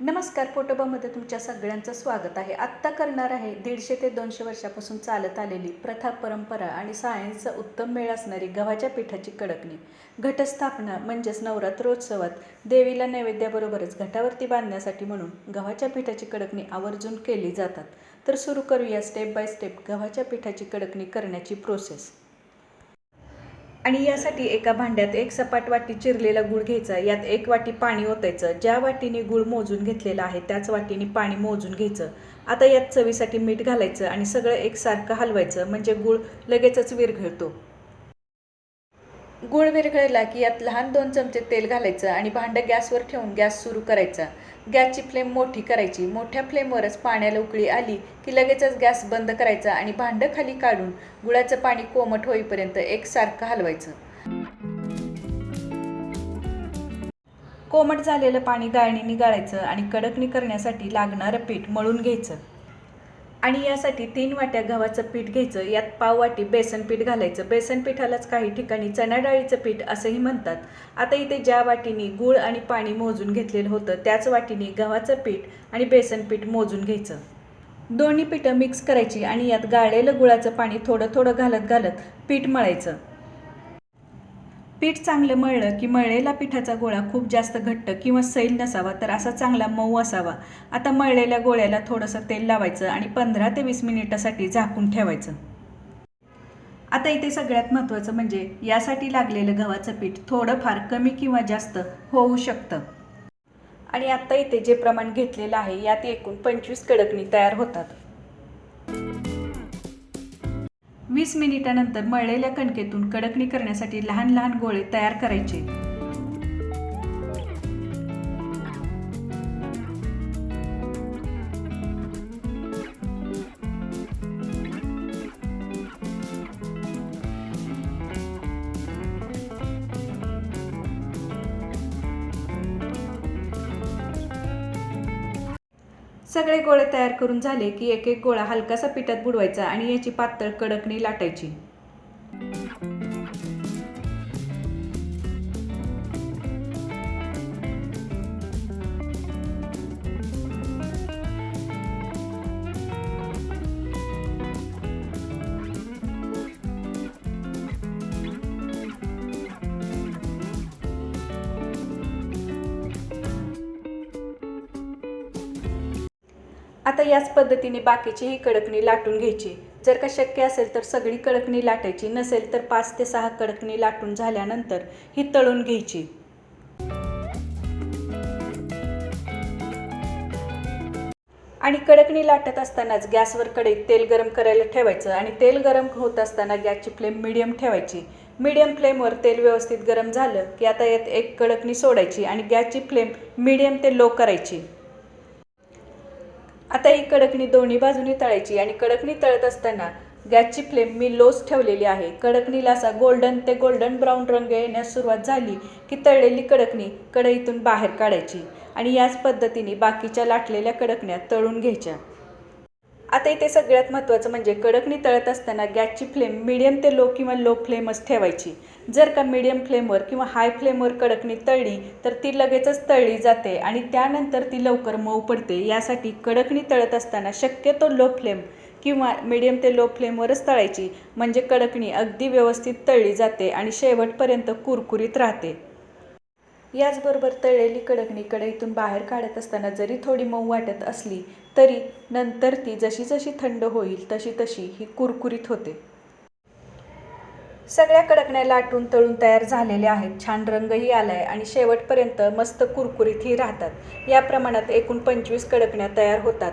नमस्कार फोटोबामध्ये तुमच्या सगळ्यांचं स्वागत आहे. आत्ता करणार आहे दीडशे ते दोनशे वर्षापासून चालत आलेली प्रथा परंपरा आणि सायन्सचा उत्तम मेळ असणारी गव्हाच्या पिठाची कडकणी. घटस्थापना म्हणजेच नवरात्रोत्सवात देवीला नैवेद्याबरोबरच घटावरती बांधण्यासाठी म्हणून गव्हाच्या पिठाची कडकणी आवर्जून केली जातात. तर सुरू करूया स्टेप बाय स्टेप गव्हाच्या पिठाची कडकणी करण्याची प्रोसेस आणि यासाठी एका भांड्यात एक सपाट वाटी चिरलेला गुळ घ्यायचा यात एक वाटी पाणी ओतायचं. ज्या वाटीने गुळ मोजून घेतलेला आहे त्याच वाटीने पाणी मोजून घ्यायचं. आता यात चवीसाठी मीठ घालायचं आणि सगळं एकसारखं हलवायचं म्हणजे गुळ लगेचच विरघळतो. गुळ विरघळला की यात लहान दोन चमचे तेल घालायचं आणि भांडं गॅसवर ठेवून गॅस सुरू करायचा. गॅसची फ्लेम मोठी करायची. मोठ्या फ्लेमवरच पाण्याला उकळी आली की लगेचच गॅस बंद करायचा आणि भांडं खाली काढून गुळाचं पाणी कोमट होईपर्यंत एकसारखं हलवायचं. कोमट झालेलं पाणी गाळणीने गाळायचं आणि कडकणी करण्यासाठी लागणारं पीठ मळून घ्यायचं. आणि यासाठी तीन वाट्या गव्हाचं पीठ घ्यायचं. यात पाव वाटी बेसन पीठ घालायचं. बेसन पिठालाच काही ठिकाणी चणा डाळीचं पीठ असंही म्हणतात. आता इथे ज्या वाटीने गूळ आणि पाणी मोजून घेतलेलं होतं त्याच वाटीने गव्हाचं पीठ आणि बेसन पीठ मोजून घ्यायचं. दोन्ही पिठं मिक्स करायची आणि यात गाळलेलं गुळाचं पाणी थोडं थोडं घालत घालत पीठ मळायचं. पीठ चांगलं मळलं की मळलेला पिठाचा गोळा खूप जास्त घट्ट किंवा सैल नसावा तर असा चांगला मऊ असावा. आता मळलेल्या गोळ्याला थोडंसं तेल लावायचं आणि पंधरा ते वीस मिनिटासाठी झाकून ठेवायचं. आता इथे सगळ्यात महत्त्वाचं म्हणजे यासाठी लागलेलं गव्हाचं पीठ थोडंफार कमी किंवा जास्त होऊ शकतं. आणि आत्ता इथे जे प्रमाण घेतलेलं आहे यात एकूण पंचवीस कडकणी तयार होतात. वीस मिनिटानंतर मळलेल्या कणकेतून कडकणी करण्यासाठी लहान लहान गोळे तयार करायचे. सगळे गोळे तयार करून झाले की एक एक गोळा हलकासा पिठात बुडवायचा आणि याची पातळ कडकणी लाटायची. आता याच पद्धतीने बाकीचीही कडकणी लाटून घ्यायची. जर का शक्य असेल तर सगळी कडकणी लाटायची नसेल तर पाच ते सहा कडकणी लाटून झाल्यानंतर ही तळून घ्यायची. आणि कडकणी लाटत असतानाच गॅसवर कढईत तेल गरम करायला ठेवायचं आणि तेल गरम होत असताना गॅसची फ्लेम मिडियम ठेवायची. मिडियम फ्लेमवर तेल व्यवस्थित गरम झालं की आता यात एक कडकणी सोडायची आणि गॅसची फ्लेम मिडियम ते लो करायची. आता ही कडकणी दोन्ही बाजूनी तळायची आणि कडकणी तळत असताना गॅसची फ्लेम मी लोच ठेवलेली आहे. कडकणीला असा गोल्डन ते गोल्डन ब्राऊन रंग येण्यास सुरुवात झाली की तळलेली कडकणी कढईतून बाहेर काढायची आणि याच पद्धतीने बाकीच्या लाटलेल्या कडकण्या तळून घ्यायच्या. आता इथे सगळ्यात महत्त्वाचं म्हणजे कडकणी तळत असताना गॅसची फ्लेम मिडियम ते लो किंवा लो फ्लेमच ठेवायची. जर का मिडियम फ्लेमवर किंवा हाय फ्लेमवर कडकणी तळली तर ती लगेचच तळली जाते आणि त्यानंतर ती लवकर मऊ पडते. यासाठी कडकणी तळत असताना शक्यतो लो फ्लेम किंवा मिडियम ते लो फ्लेमवरच तळायची. म्हणजे कडकणी अगदी व्यवस्थित तळली जाते आणि शेवटपर्यंत कुरकुरीत राहते. याचबरोबर तळलेली कडकणी कढईतून बाहेर काढत असताना जरी थोडी मऊ वाटत असली तरी नंतर ती जशी जशी थंड होईल तशी तशी ही कुरकुरीत होते. सगळ्या कडकण्या लाटून तळून तयार झालेल्या आहेत. छान रंगही आलाय आणि शेवटपर्यंत मस्त कुरकुरीतही राहतात. या प्रमाणात एकूण पंचवीस कडकण्या तयार होतात.